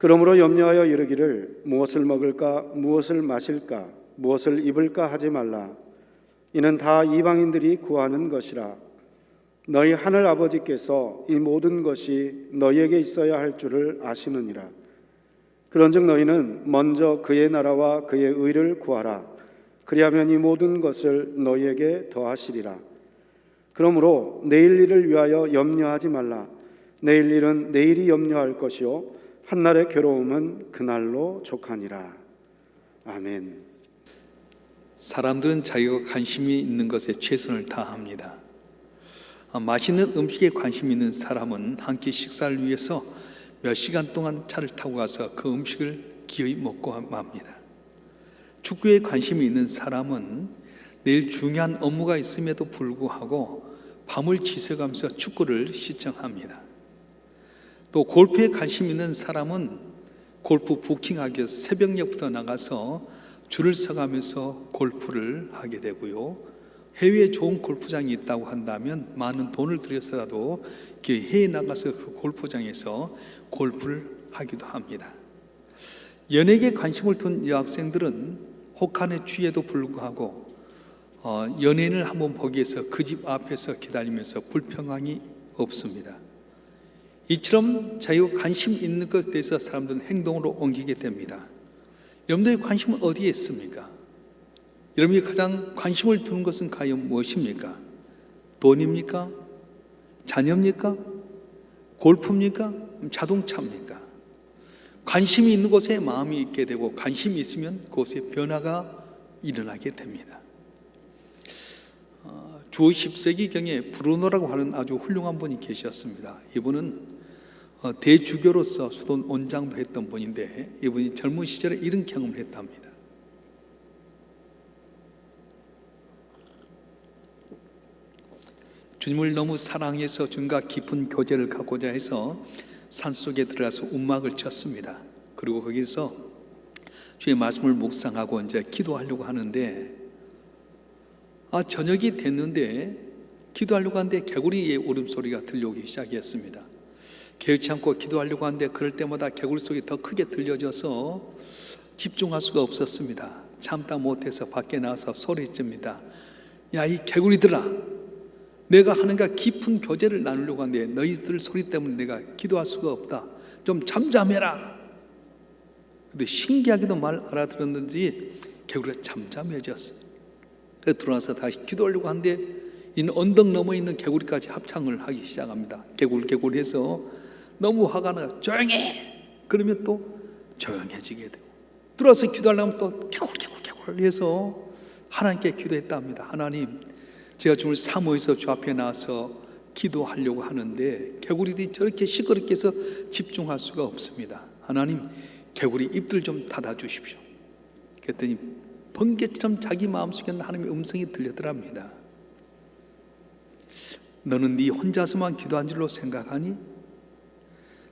그러므로 염려하여 이르기를 무엇을 먹을까 무엇을 마실까 무엇을 입을까 하지 말라. 이는 다 이방인들이 구하는 것이라. 너희 하늘 아버지께서 이 모든 것이 너희에게 있어야 할 줄을 아시느니라. 그런즉 너희는 먼저 그의 나라와 그의 의를 구하라. 그리하면 이 모든 것을 너희에게 더하시리라. 그러므로 내일 일을 위하여 염려하지 말라. 내일 일은 내일이 염려할 것이요 한날의 괴로움은 그날로 족하니라 아멘 사람들은 자기가 관심이 있는 것에 최선을 다합니다. 아, 맛있는 음식에 관심 있는 사람은 한 끼 식사를 위해서 몇 시간 동안 차를 타고 가서 그 음식을 기어이 먹고 맙니다. 축구에 관심이 있는 사람은 내일 중요한 업무가 있음에도 불구하고 밤을 지새가면서 축구를 시청합니다. 또 골프에 관심 있는 사람은 골프 부킹하기 위해서 새벽녘부터 나가서 줄을 서가면서 골프를 하게 되고요. 해외에 좋은 골프장이 있다고 한다면 많은 돈을 들여서라도 그 해외에 나가서 그 골프장에서 골프를 하기도 합니다. 연예계에 관심을 둔 여학생들은 혹한의 취에도 불구하고 어, 연예인을 한번 보기 위해서 그 집 앞에서 기다리면서 불평함이 없습니다. 이처럼 자기가 관심 있는 것에 대해서 사람들은 행동으로 옮기게 됩니다. 여러분들의 관심은 어디에 있습니까? 여러분이 가장 관심을 두는 것은 과연 무엇입니까? 돈입니까? 자녀입니까? 골프입니까? 자동차입니까? 관심이 있는 곳에 마음이 있게 되고 관심이 있으면 그곳에 변화가 일어나게 됩니다. 어, 주 10세기경에 브루노라고 하는 아주 훌륭한 분이 계셨습니다. 이분은 어, 대주교로서 수돈 원장도 했던 분인데 이분이 젊은 시절에 이런 경험을 했답니다. 주님을 너무 사랑해서 주님과 깊은 교제를 갖고자 해서 산속에 들어가서 움막을 쳤습니다. 그리고 거기서 주의 말씀을 묵상하고 이제 기도하려고 하는데 아 저녁이 됐는데 기도하려고 하는데 개구리의 울음소리가 들려오기 시작했습니다. 개의치 않고 기도하려고 하는데 그럴 때마다 개구리 소리 더 크게 들려져서 집중할 수가 없었습니다. 참다 못해서 밖에 나와서 소리칩니다. 야 이 개구리들아 내가 하는가 깊은 교제를 나누려고 하는데 너희들 소리 때문에 내가 기도할 수가 없다. 좀 잠잠해라. 근데 신기하게도 말 알아들었는지 개구리가 잠잠해졌어요. 그래서 들어와서 다시 기도하려고 하는데 이 언덕 넘어 있는 개구리까지 합창을 하기 시작합니다. 개굴 개굴 해서 너무 화가 나 조용해. 그러면 또 조용해지게 되고 들어와서 기도하려면 또 개굴 개굴 개굴 해서 하나님께 기도했답니다. 하나님 제가 주님을 사모해서 주 앞에 나와서 기도하려고 하는데 개구리들이 저렇게 시끄럽게 해서 집중할 수가 없습니다. 하나님 개구리 입들 좀 닫아 주십시오. 그랬더니 번개처럼 자기 마음속에 하나님의 음성이 들려더랍니다. 너는 네 혼자서만 기도한 줄로 생각하니?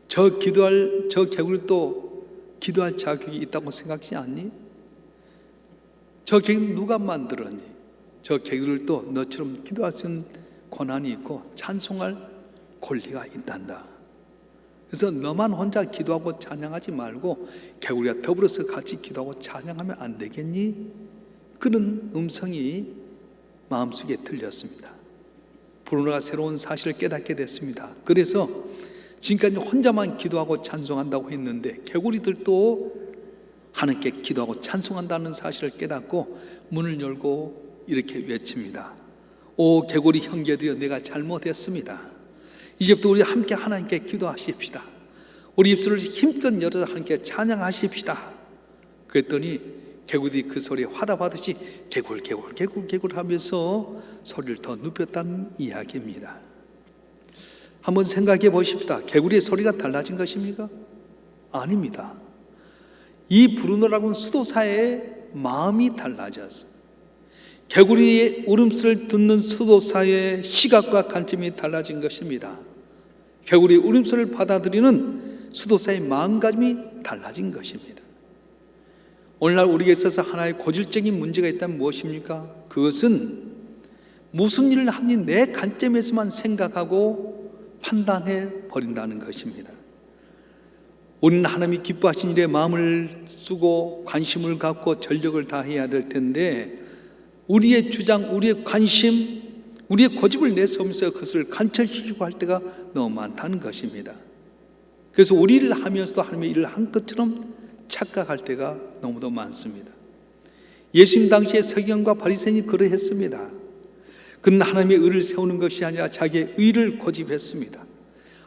저 기도할 저 개구리도 기도할 자격이 있다고 생각지 않니? 저 개구리 누가 만들었니? 저 개구리도 너처럼 기도할 수 있는 권한이 있고 찬송할 권리가 있단다. 그래서 너만 혼자 기도하고 찬양하지 말고 개구리와 더불어서 같이 기도하고 찬양하면 안 되겠니? 그런 음성이 마음속에 들렸습니다. 브루노가 새로운 사실을 깨닫게 됐습니다. 그래서 지금까지 혼자만 기도하고 찬송한다고 했는데 개구리들도 하나님께 기도하고 찬송한다는 사실을 깨닫고 문을 열고 이렇게 외칩니다. 오 개구리 형제들여 내가 잘못했습니다. 이제부터 우리 함께 하나님께 기도하십시다. 우리 입술을 힘껏 열어서 하나님께 찬양하십시다. 그랬더니 개구리 그 소리에 화답하듯이 개굴 개굴 개굴 개굴 하면서 소리를 더 눕혔다는 이야기입니다. 한번 생각해 보십시다. 개구리의 소리가 달라진 것입니까? 아닙니다. 이 브루노라고는 수도사의 마음이 달라졌어요. 개구리의 울음소리를 듣는 수도사의 시각과 관점이 달라진 것입니다. 개구리의 울음소리를 받아들이는 수도사의 마음가짐이 달라진 것입니다. 오늘날 우리에게 있어서 하나의 고질적인 문제가 있다면 무엇입니까? 그것은 무슨 일을 하니 내 관점에서만 생각하고 판단해 버린다는 것입니다. 우리는 하나님이 기뻐하신 일에 마음을 쓰고 관심을 갖고 전력을 다해야 될 텐데 우리의 주장, 우리의 관심, 우리의 고집을 내세우면서 그것을 관철시키고 할 때가 너무 많다는 것입니다. 그래서 우리를 하면서도 하나님의 일을 한 것처럼 착각할 때가 너무도 많습니다. 예수님 당시에 서기관과 바리새인이 그러했습니다. 그는 하나님의 의를 세우는 것이 아니라 자기의 의를 고집했습니다.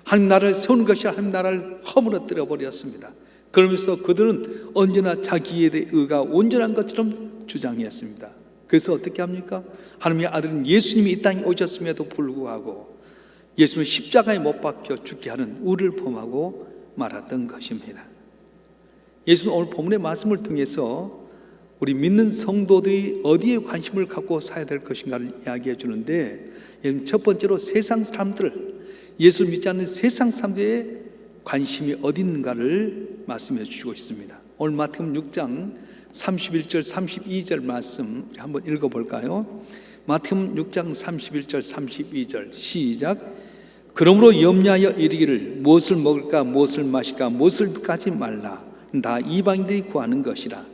하나님 나라를 세우는 것이 하나님 나라를 허물어뜨려 버렸습니다. 그러면서 그들은 언제나 자기의 의가 온전한 것처럼 주장했습니다. 그래서 어떻게 합니까? 하나님의 아들은 예수님이 이 땅에 오셨음에도 불구하고 예수님을 십자가에 못 박혀 죽게 하는 우를 범하고 말았던 것입니다. 예수는 오늘 본문의 말씀을 통해서 우리 믿는 성도들이 어디에 관심을 갖고 살아야 될 것인가를 이야기해 주는데 첫 번째로 세상 사람들 예수를 믿지 않는 세상 사람들의 관심이 어디 있는가를 말씀해 주시고 있습니다. 오늘 마태복음 6장 31절 32절 말씀 한번 읽어 볼까요? 마태복음 6장 31절 32절 시작 그러므로 염려하여 이르기를 무엇을 먹을까 무엇을 마실까 무엇을 까지 말라 다 이방인들이 구하는 것이라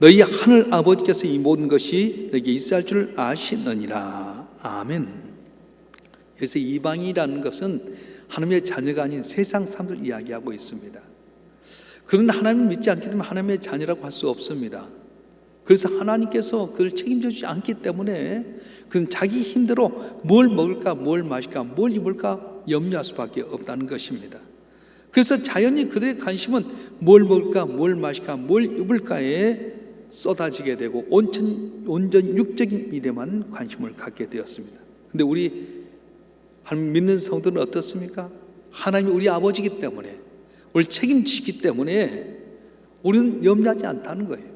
너희 하늘 아버지께서 이 모든 것이 너에게 있어야 할줄 아시느니라. 아멘. 그래서 이방이라는 것은 하나님의 자녀가 아닌 세상 사람들 이야기하고 있습니다. 그는 하나님을 믿지 않기 때문에 하나님의 자녀라고 할 수 없습니다. 그래서 하나님께서 그를 책임져 주지 않기 때문에 그는 자기 힘대로 뭘 먹을까, 뭘 마실까, 뭘 입을까 염려할 수밖에 없다는 것입니다. 그래서 자연히 그들의 관심은 뭘 먹을까, 뭘 마실까, 뭘 입을까에 쏟아지게 되고 온전, 온전 육적인 일에만 관심을 갖게 되었습니다. 근데 우리 하나님 믿는 성도는 어떻습니까? 하나님이 우리 아버지이기 때문에 우리 책임지기 때문에 우리는 염려하지 않다는 거예요.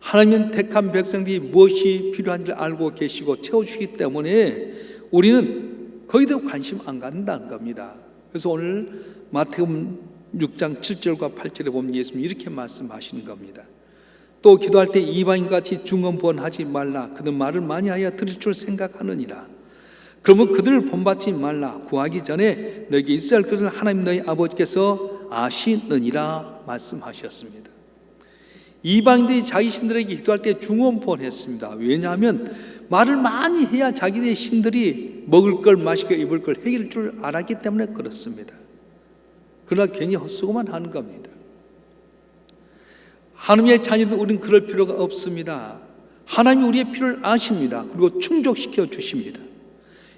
하나님은 택한 백성들이 무엇이 필요한지를 알고 계시고 채워주기 때문에 우리는 거기도 관심 안 갖는다는 겁니다. 그래서 오늘 마태음 6장 7절과 8절에 보면 예수님이 이렇게 말씀하시는 겁니다. 또 기도할 때 이방인같이 중언부언하지 말라. 그들 말을 많이 하여 들을 줄 생각하느니라. 그러면 그들을 본받지 말라. 구하기 전에 너에게 있어야 할 것을 하나님 너희 아버지께서 아시느니라 말씀하셨습니다. 이방인들이 자기 신들에게 기도할 때 중언부언했습니다. 왜냐하면 말을 많이 해야 자기네 신들이 먹을 걸걸 입을 걸 해결할 줄 알았기 때문에 그렇습니다. 그러나 괜히 헛수고만 하는 겁니다. 하나님의 자녀들 우리는 그럴 필요가 없습니다. 하나님이 우리의 필요를 아십니다. 그리고 충족시켜 주십니다.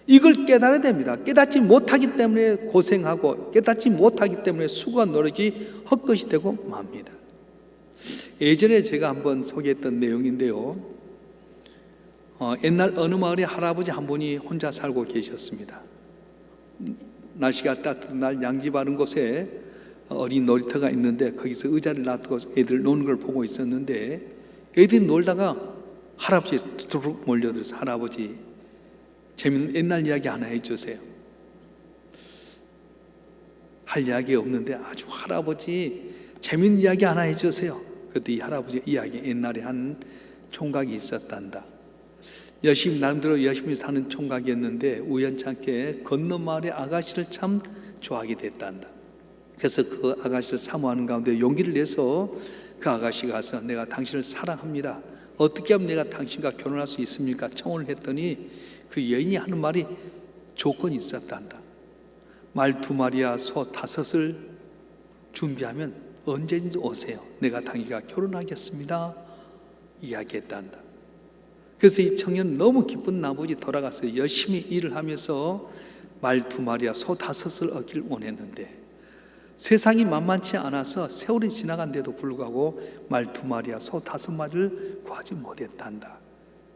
이걸 깨달아야 됩니다. 깨닫지 못하기 때문에 고생하고 깨닫지 못하기 때문에 수고와 노력이 헛것이 되고 맙니다. 예전에 제가 한번 소개했던 내용인데요. 어, 옛날 어느 마을에 할아버지 한 분이 혼자 살고 계셨습니다. 날씨가 따뜻한 날 양지 바른 곳에 어린 놀이터가 있는데 거기서 의자를 놔두고 애들 노는 걸 보고 있었는데 애들이 놀다가 할아버지 두둑 몰려들어서 할아버지 재밌는 옛날 이야기 하나 해주세요. 할 이야기 없는데 아주 할아버지 재밌는 이야기 하나 해주세요. 그때 이 할아버지 이야기 옛날에 한 총각이 있었단다. 열심히 나름대로 열심히 사는 총각이었는데 우연찮게 건너 마을의 아가씨를 참 좋아하게 됐단다. 그래서 그 아가씨를 사모하는 가운데 용기를 내서 그 아가씨가 가서 내가 당신을 사랑합니다. 어떻게 하면 내가 당신과 결혼할 수 있습니까? 청혼을 했더니 그 여인이 하는 말이 조건이 있었단다. 말 두 마리와 소 다섯을 준비하면 언제든지 오세요. 내가 당신과 결혼하겠습니다. 이야기했단다. 그래서 이 청년 너무 기쁜 나머지 돌아가서 열심히 일을 하면서 말 두 마리와 소 다섯을 얻기를 원했는데 세상이 만만치 않아서 세월이 지나간데도 불구하고 말 두 마리와 소 다섯 마리를 구하지 못했단다.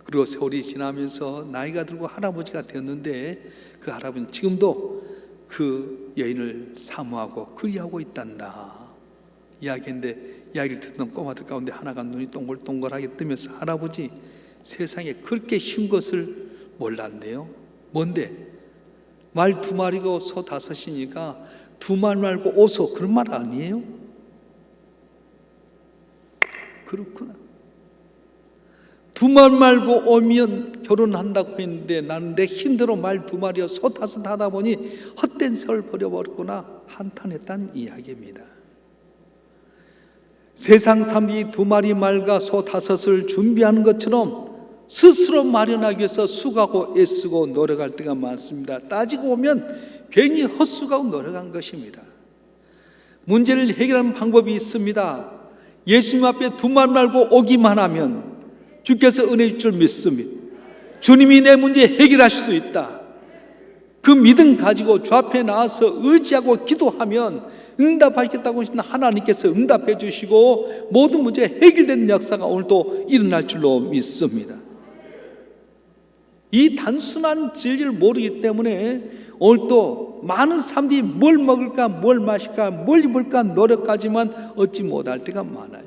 그리고 세월이 지나면서 나이가 들고 할아버지가 되었는데 그 할아버지는 지금도 그 여인을 사모하고 그리하고 있단다. 이야기인데 이야기를 듣던 꼬마들 가운데 하나가 눈이 동글동글하게 뜨면서 할아버지 세상에 그렇게 쉬운 것을 몰랐네요. 뭔데? 말 두 마리고 소 다섯이니까 두 말 말고 오소 그런 말 아니에요? 그렇구나. 두 말 말고 오면 결혼한다고 했는데 나는 내 힘대로 말두 마리와 소 다섯 하다 보니 헛된 세월 버려버렸구나 한탄했다는 이야기입니다. 세상 사람들이 두 마리 말과 소 다섯을 준비하는 것처럼 스스로 마련하기 위해서 수고하고 애쓰고 노력할 때가 많습니다. 따지고 보면 괜히 헛수고하고 노력한 것입니다. 문제를 해결하는 방법이 있습니다. 예수님 앞에 두말 말고 오기만 하면 주께서 은혜 줄 줄 믿습니다. 주님이 내 문제 해결하실 수 있다. 그 믿음 가지고 주 앞에 나와서 의지하고 기도하면 응답하겠다고 하신 하나님께서 응답해 주시고 모든 문제 해결되는 역사가 오늘도 일어날 줄로 믿습니다. 이 단순한 진리를 모르기 때문에 오늘도 많은 사람들이 뭘 먹을까, 뭘 마실까, 뭘 입을까 노력하지만 얻지 못할 때가 많아요.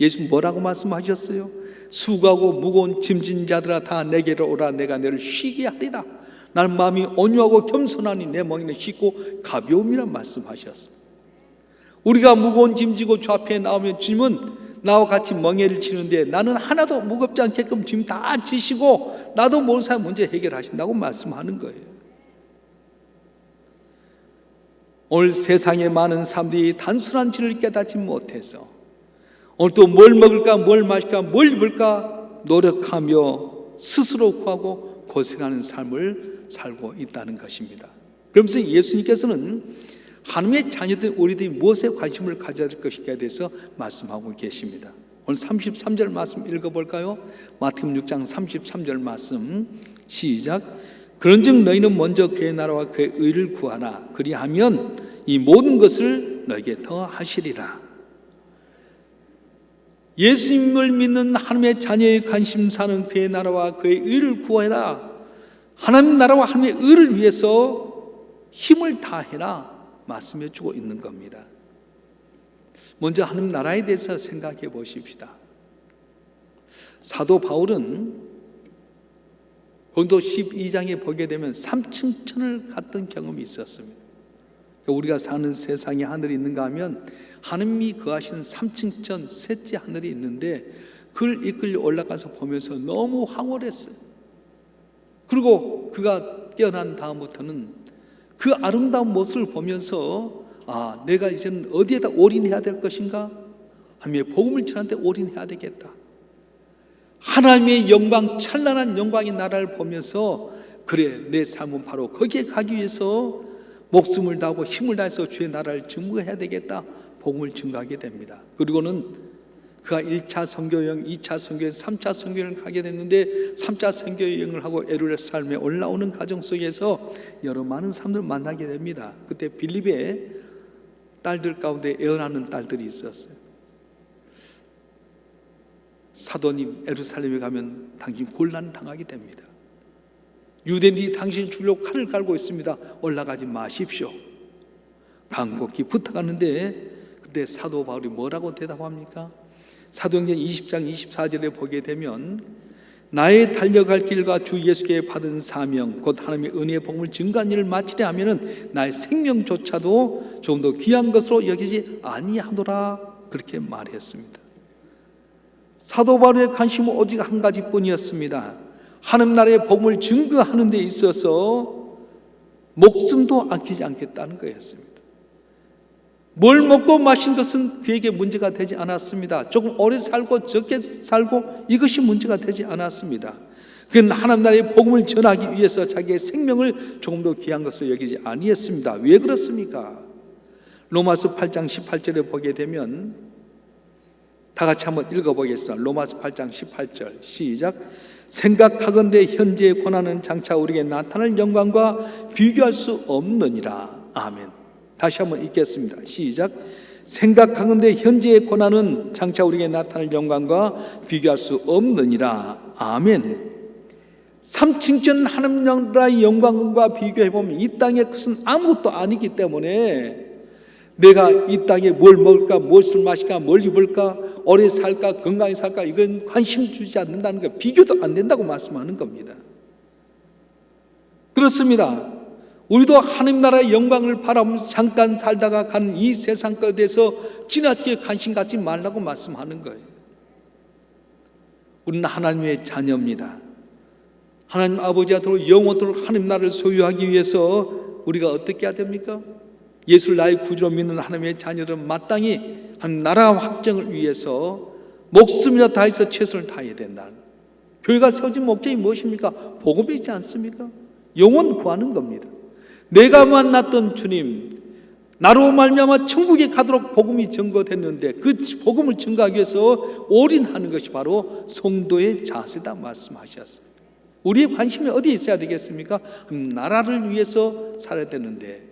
예수 뭐라고 말씀하셨어요? 수고하고 무거운 짐진 자들아 다 내게로 오라 내가 너를 쉬게 하리라. 나는 마음이 온유하고 겸손하니 내 멍에는 쉽고 가벼움이라 말씀하셨습니다. 우리가 무거운 짐지고 주 앞에 나오면 주님은 나와 같이 멍에를 치는데 나는 하나도 무겁지 않게끔 주님 다 지시고 나도 모르는 사람 문제 해결하신다고 말씀하는 거예요. 오늘 세상에 많은 사람들이 단순한 진리를 깨닫지 못해서 오늘 또 뭘 먹을까, 뭘 마실까, 뭘 입을까 노력하며 스스로 구하고 고생하는 삶을 살고 있다는 것입니다. 그러면서 예수님께서는 하나님의 자녀들 우리들이 무엇에 관심을 가져야 될 것인가에 대해서 말씀하고 계십니다. 오늘 33절 말씀 읽어볼까요? 마태복음 6장 33절 말씀 시작. 그런즉 너희는 먼저 그의 나라와 그의 의를 구하라. 그리하면 이 모든 것을 너에게 더 하시리라. 예수님을 믿는 하나님의 자녀의 관심사는 그의 나라와 그의 의를 구해라. 하나님 나라와 하나님의 의를 위해서 힘을 다해라. 말씀해 주고 있는 겁니다. 먼저 하나님 나라에 대해서 생각해 보십시다. 사도 바울은 본도 12장에 보게 되면 삼층천을 갔던 경험이 있었습니다. 그러니까 우리가 사는 세상에 하늘이 있는가 하면 하느님이 거하시는 삼층천 셋째 하늘이 있는데 그걸 이끌려 올라가서 보면서 너무 황홀했어요. 그리고 그가 깨어난 다음부터는 그 아름다운 모습을 보면서 아 내가 이제는 어디에다 올인해야 될 것인가? 하나님의 복음을 전하는데 올인해야 되겠다. 하나님의 영광 찬란한 영광의 나라를 보면서 그래 내 삶은 바로 거기에 가기 위해서 목숨을 다하고 힘을 다해서 주의 나라를 증거해야 되겠다. 복음을 증거하게 됩니다. 그리고는 그가 1차 선교여행, 2차 선교여행, 3차 선교여행을 가게 됐는데 3차 선교여행을 하고 에루의 삶에 올라오는 과정 속에서 여러 많은 사람들을 만나게 됩니다. 그때 빌립의 딸들 가운데 애원하는 딸들이 있었어요. 사도님 에루살렘에 가면 당신 곤란 당하게 됩니다. 유대인들이 당신 줄로 칼을 갈고 있습니다. 올라가지 마십시오. 간곡히 부탁하는데 그때 사도 바울이 뭐라고 대답합니까? 사도행전 20장 24절에 보게 되면 나의 달려갈 길과 주 예수께 받은 사명 곧 하나님의 은혜의 복음을 증거한 일을 마치려 하면은 나의 생명조차도 좀 더 귀한 것으로 여기지 아니하노라 그렇게 말했습니다. 사도 바울의 관심은 오직 한 가지뿐이었습니다. 하나님 나라의 복음을 증거하는 데 있어서 목숨도 아끼지 않겠다는 거였습니다. 뭘 먹고 마신 것은 그에게 문제가 되지 않았습니다. 조금 오래 살고 적게 살고 이것이 문제가 되지 않았습니다. 그는 하나님 나라의 복음을 전하기 위해서 자기의 생명을 조금 더 귀한 것으로 여기지 아니했습니다. 왜 그렇습니까? 로마서 8장 18절에 보게 되면 다 같이 한번 읽어보겠습니다. 로마서 8장 18절 시작. 생각하건대 현재의 고난은 장차 우리에게 나타날 영광과 비교할 수 없느니라. 아멘. 다시 한번 읽겠습니다. 시작. 생각하건대 현재의 고난은 장차 우리에게 나타날 영광과 비교할 수 없느니라. 아멘. 삼층전 하나님 나라의 영광과 비교해 보면 이 땅의 것은 아무것도 아니기 때문에 내가 이 땅에 뭘 먹을까, 무엇을 마실까, 뭘 입을까, 오래 살까, 건강히 살까 이건 관심 주지 않는다는 거 비교도 안 된다고 말씀하는 겁니다. 그렇습니다. 우리도 하나님 나라의 영광을 바라보면서 잠깐 살다가 가는 이 세상 것에 대해서 지나치게 관심 갖지 말라고 말씀하는 거예요. 우리는 하나님의 자녀입니다. 하나님 아버지한테로 영원토록 하나님 나라를 소유하기 위해서 우리가 어떻게 해야 됩니까? 예수를 나의 구주로 믿는 하나님의 자녀들은 마땅히 한 나라 확정을 위해서 목숨이나 다해서 최선을 다해야 된다. 교회가 세워진 목적이 무엇입니까? 복음이지 않습니까? 영혼 구하는 겁니다. 내가 만났던 주님, 나로 말미암아 천국에 가도록 복음이 증거됐는데 그 복음을 증거하기 위해서 올인하는 것이 바로 성도의 자세다 말씀하셨어요. 우리의 관심이 어디에 있어야 되겠습니까? 음, 나라를 위해서 살아야 되는데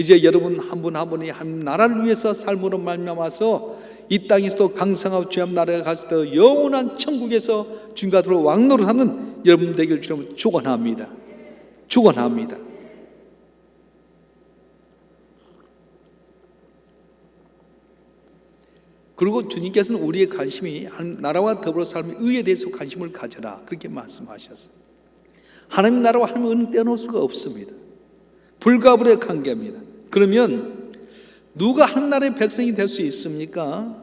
이제 여러분 한 분 한 분이 한 나라를 위해서 삶으로 말미암아서 이 땅에서도 강성하고 주님 나라에 때 영원한 천국에서 주님과 더불어 왕노릇하는 여러분 되길 주님 축원합니다. 축원합니다. 그리고 주님께서는 우리의 관심이 한 나라와 더불어 삶의 의에 대해서 관심을 가져라 그렇게 말씀하셨어요. 하나님 나라와 하나님 은은 떼어놓을 수가 없습니다. 불가불의 관계입니다. 그러면 누가 한 나라의 백성이 될 수 있습니까?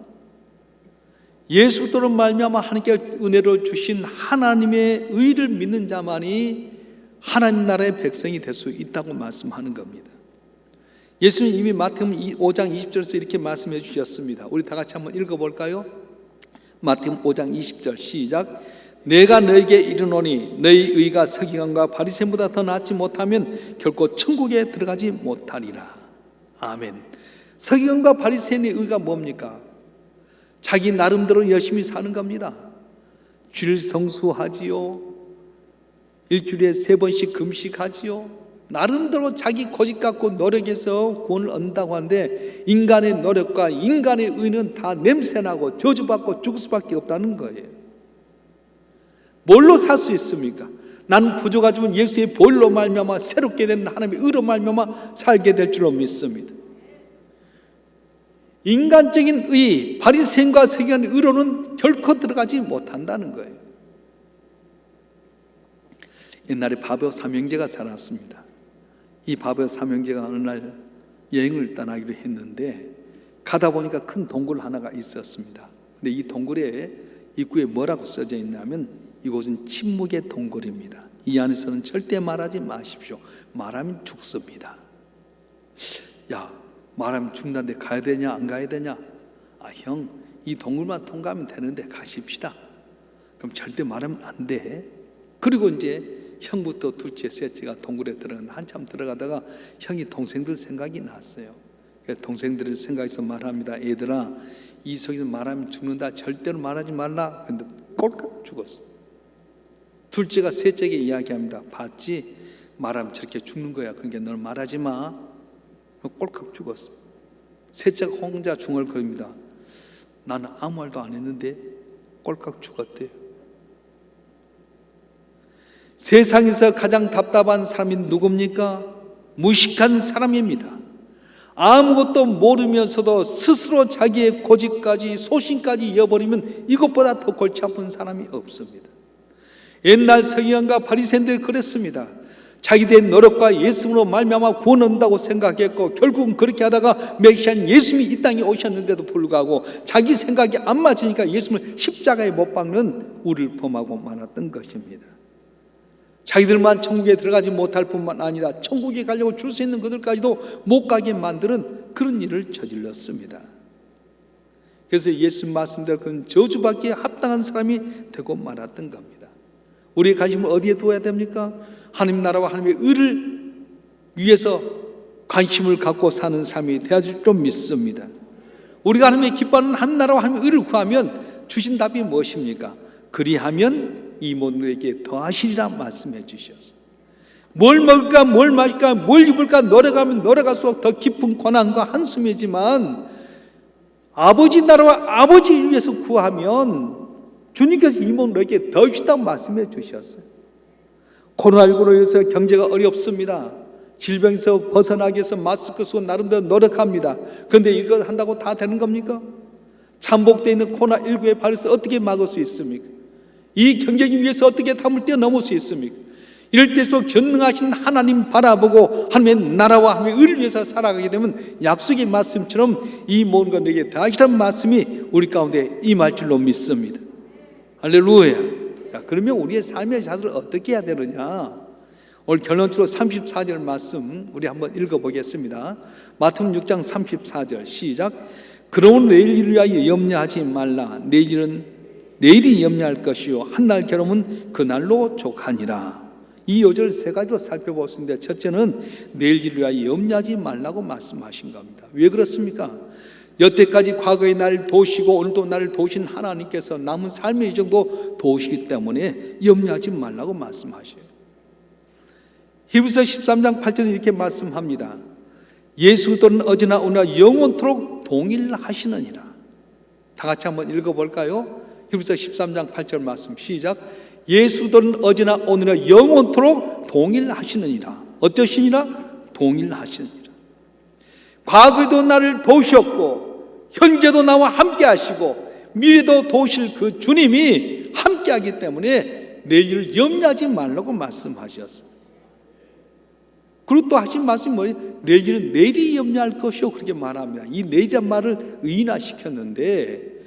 예수 그리스도로 말미암아 하나님께 은혜로 주신 하나님의 의를 믿는 자만이 하나님 나라의 백성이 될 수 있다고 말씀하는 겁니다. 예수님 이미 마태복음 5장 20절에서 이렇게 말씀해 주셨습니다. 우리 다 같이 한번 읽어 볼까요? 마태복음 5장 20절 시작. 내가 너에게 이르노니 너희 의가 서기관과 바리새인보다 더 낫지 못하면 결코 천국에 들어가지 못하리라. 아멘. 서기관과 바리새인의 의가 뭡니까? 자기 나름대로 열심히 사는 겁니다. 줄 성수하지요. 일주일에 세 번씩 금식하지요. 나름대로 자기 고집 갖고 노력해서 구원을 얻는다고 하는데 인간의 노력과 인간의 의는 다 냄새나고 저주받고 죽을 수밖에 없다는 거예요. 뭘로 살 수 있습니까? 나는 부족하지만 예수의 보혈로 말미암아 새롭게 된 하나님의 의로 말미암아 살게 될 줄로 믿습니다. 인간적인 의, 바리새인과 세계관의 의로는 결코 들어가지 못한다는 거예요. 옛날에 바보 삼형제가 살았습니다. 이 바보 삼형제가 어느 날 여행을 떠나기로 했는데 가다 보니까 큰 동굴 하나가 있었습니다. 근데 이 동굴에 입구에 뭐라고 써져 있냐면 이곳은 침묵의 동굴입니다. 이 안에서는 절대 말하지 마십시오. 말하면 죽습니다. 야, 말하면 죽는데 가야 되냐 안 가야 되냐? 아, 형, 이 동굴만 통과하면 되는데 가십시다. 그럼 절대 말하면 안 돼. 그리고 이제 형부터 둘째, 셋째가 동굴에 들어가 한참 들어가다가 형이 동생들 생각이 났어요. 그래서 동생들 생각해서 말합니다. 얘들아, 이 속에서 말하면 죽는다. 절대로 말하지 말라. 근데 꼴깍 죽었어. 둘째가 셋째에게 이야기합니다. 봤지? 말하면 저렇게 죽는 거야. 그러니까 너 말하지 마. 꼴깍 죽었어. 셋째가 혼자 중얼거립니다. 나는 아무 말도 안 했는데 꼴깍 죽었대요. 세상에서 가장 답답한 사람이 누굽니까? 무식한 사람입니다. 아무것도 모르면서도 스스로 자기의 고집까지 소신까지 이어버리면 이것보다 더 골치 아픈 사람이 없습니다. 옛날 서기관과 바리새인들 그랬습니다. 자기들의 노력과 예수로 말미암아 구원 얻는다고 생각했고 결국은 그렇게 하다가 메시안 예수님이 이 땅에 오셨는데도 불구하고 자기 생각이 안 맞으니까 예수님을 십자가에 못 박는 우리를 범하고 말았던 것입니다. 자기들만 천국에 들어가지 못할 뿐만 아니라 천국에 가려고 줄 수 있는 그들까지도 못 가게 만드는 그런 일을 저질렀습니다. 그래서 예수님 말씀대로 그는 저주받기에 합당한 사람이 되고 말았던 겁니다. 우리의 관심을 어디에 두어야 됩니까? 하나님 나라와 하나님의 의를 위해서 관심을 갖고 사는 삶이 되어질 줄 믿습니다. 우리가 하나님의 기뻐하는 한 나라와 하나님의 의를 구하면 주신 답이 무엇입니까? 그리하면 이 모두에게 더하시리라 말씀해 주셨어요. 뭘 먹을까, 뭘 마실까, 뭘 입을까 노력하면 노력할수록 더 깊은 고난과 한숨이지만 아버지 나라와 아버지를 위해서 구하면 주님께서 이 모두에게 더하시다고 말씀해 주셨어요. 코로나19로 인해서 경제가 어렵습니다. 질병에서 벗어나기 위해서 마스크 쓰고 나름대로 노력합니다. 그런데 이거 한다고 다 되는 겁니까? 잠복되어 있는 코로나19의 발에서 어떻게 막을 수 있습니까? 이 경쟁을 위해서 어떻게 담을 뛰어넘을 수 있습니까? 이럴 때일수록 전능하신 하나님 바라보고 하나님의 나라와 하나님의 의를 위해서 살아가게 되면 약속의 말씀처럼 이 모든 것 내게 다시란 말씀이 우리 가운데 임할 줄로 믿습니다. 할렐루야. 자, 그러면 우리의 삶의 자세를 어떻게 해야 되느냐? 오늘 결론적으로 34절 말씀 우리 한번 읽어보겠습니다. 마태복음 6장 34절 시작. 그러므로 내일을 위하여 염려하지 말라. 내일은 내일이 염려할 것이요 한날 괴로움은 그날로 족하니라. 이 요절 세 가지로 살펴보았는데 첫째는 내일을 위하여 염려하지 말라고 말씀하신 겁니다. 왜 그렇습니까? 여태까지 과거의 나를 도시고 오늘도 나를 도신 하나님께서 남은 삶의 이 정도 도시기 때문에 염려하지 말라고 말씀하셔요. 히브리서 13장 8절에 이렇게 말씀합니다. 예수들은 어제나 오늘 영원토록 동일하시느니라. 다 같이 한번 읽어볼까요? 히브리서 13장 8절 말씀 시작. 예수들은 어제나 오늘나 영원토록 동일하시느니라. 어떠시니라? 동일하시느니라. 과거에도 나를 도우셨고 현재도 나와 함께 하시고 미래도 도우실 그 주님이 함께 하기 때문에 내일을 염려하지 말라고 말씀하셨어요. 그리고 또 하신 말씀이 뭐예요? 내일은 내일이 염려할 것이요 그렇게 말합니다. 이 내일이란 말을 의인화시켰는데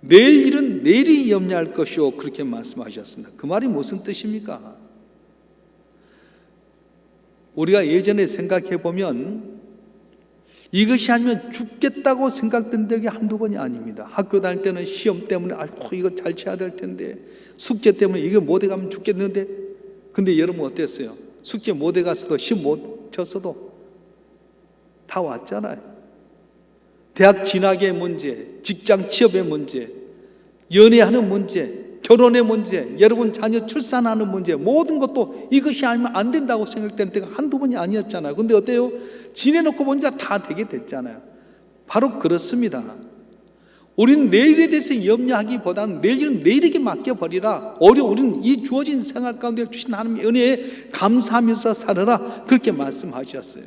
내일은 내일이 염려할 것이요 그렇게 말씀하셨습니다. 그 말이 무슨 뜻입니까? 우리가 예전에 생각해 보면 이것이 아니면 죽겠다고 생각된 적이 한두 번이 아닙니다. 학교 다닐 때는 시험 때문에 아이고 이거 잘 쳐야 될 텐데 숙제 때문에 이거 못해 가면 죽겠는데 근데 여러분 어땠어요? 숙제 못해 갔어도 시험 못 쳤어도 다 왔잖아요. 대학 진학의 문제, 직장 취업의 문제, 연애하는 문제, 결혼의 문제, 여러분 자녀 출산하는 문제, 모든 것도 이것이 아니면 안 된다고 생각된 때가 한두 번이 아니었잖아요. 근데 어때요? 지내놓고 보니까 다 되게 됐잖아요. 바로 그렇습니다. 우리는 내일에 대해서 염려하기보다는 내일은 내일에게 맡겨버리라. 오히려 우리는 이 주어진 생활 가운데 주신 하나님의 은혜에 감사하면서 살아라. 그렇게 말씀하셨어요.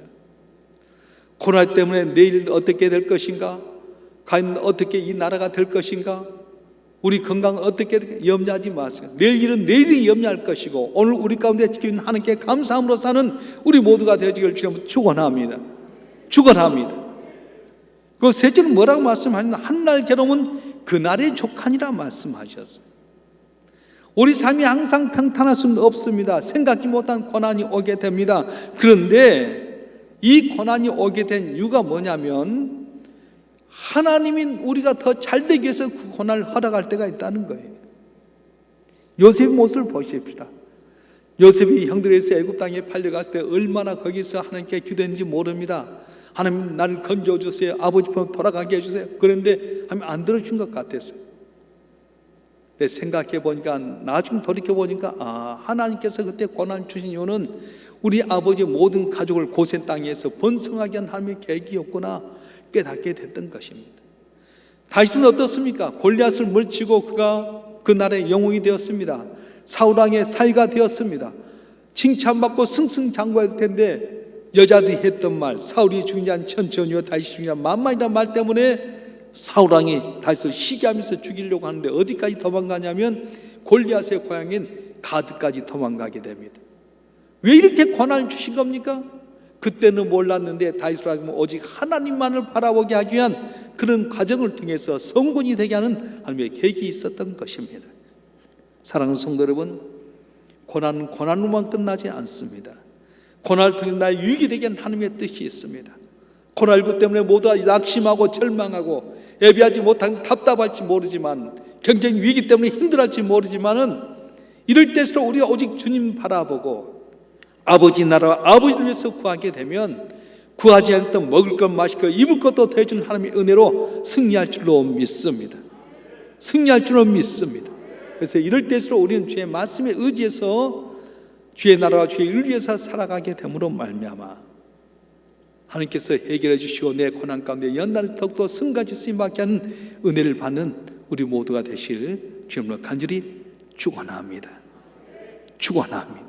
코로나 때문에 내일 어떻게 될 것인가? 과연 어떻게 이 나라가 될 것인가? 우리 건강 어떻게 염려하지 마세요. 내일은 내일이 염려할 것이고 오늘 우리 가운데 지키는 하나님께 감사함으로 사는 우리 모두가 되어지길 주님 축원합니다. 축원합니다. 그 셋째는 뭐라고 말씀하셨나? 한날 괴로움은 그날의 족하니라 말씀하셨어요. 우리 삶이 항상 평탄할 수는 없습니다. 생각지 못한 고난이 오게 됩니다. 그런데 이 고난이 오게 된 이유가 뭐냐면 하나님이 우리가 더 잘 되기 위해서 그 고난을 허락할 때가 있다는 거예요. 요셉 모습을 보십시다. 요셉이 형들에서 애굽 땅에 팔려갔을 때 얼마나 거기서 하나님께 기도했는지 모릅니다. 하나님 나를 건져 주세요. 아버지 편 돌아가게 해 주세요. 그런데 하나님 안 들어준 것 같았어요. 내 생각해 보니까 나중 돌이켜 보니까 아 하나님께서 그때 고난 주신 이유는 우리 아버지 모든 가족을 고센 땅에서 번성하게 한 하나님의 계획이었구나 깨닫게 됐던 것입니다. 다윗은 어떻습니까? 골리앗을 물치고 그가 그 나라의 영웅이 되었습니다. 사울왕의 사위가 되었습니다. 칭찬받고 승승장구할 텐데 여자들이 했던 말 사울이 중요한 천천히요 다윗이 중요한 만만이라는 말 때문에 사울왕이 다윗을 시기하면서 죽이려고 하는데 어디까지 도망가냐면 골리앗의 고향인 가드까지 도망가게 됩니다. 왜 이렇게 고난을 주신 겁니까? 그때는 몰랐는데 하면 오직 하나님만을 바라보게 하기 위한 그런 과정을 통해서 성군이 되게 하는 하나님의 계획이 있었던 것입니다. 사랑하는 성도 여러분, 고난은 고난으로만 끝나지 않습니다. 고난을 통해 나의 유익이 되게 하는 하나님의 뜻이 있습니다. 코로나19 때문에 모두가 낙심하고 절망하고 예비하지 못한 답답할지 모르지만 경쟁 위기 때문에 힘들할지 모르지만은 이럴 때일수록 우리가 오직 주님 바라보고 아버지 나라 아버지를 위해서 구하게 되면 구하지 않던 먹을 것 마실 것 입을 것도 대준 하나님의 은혜로 승리할 줄로 믿습니다. 승리할 줄로 믿습니다. 그래서 이럴 때일수록 우리는 주의 말씀에 의지해서 주의 나라와 주의 을 위해서 살아가게 됨으로 말미암아 하나님께서 해결해 주시고 내 고난 가운데 연단에서 더욱더 승같이 쓰임받게 하는 은혜를 받는 우리 모두가 되실 주님으로 간절히 축원합니다. 축원합니다.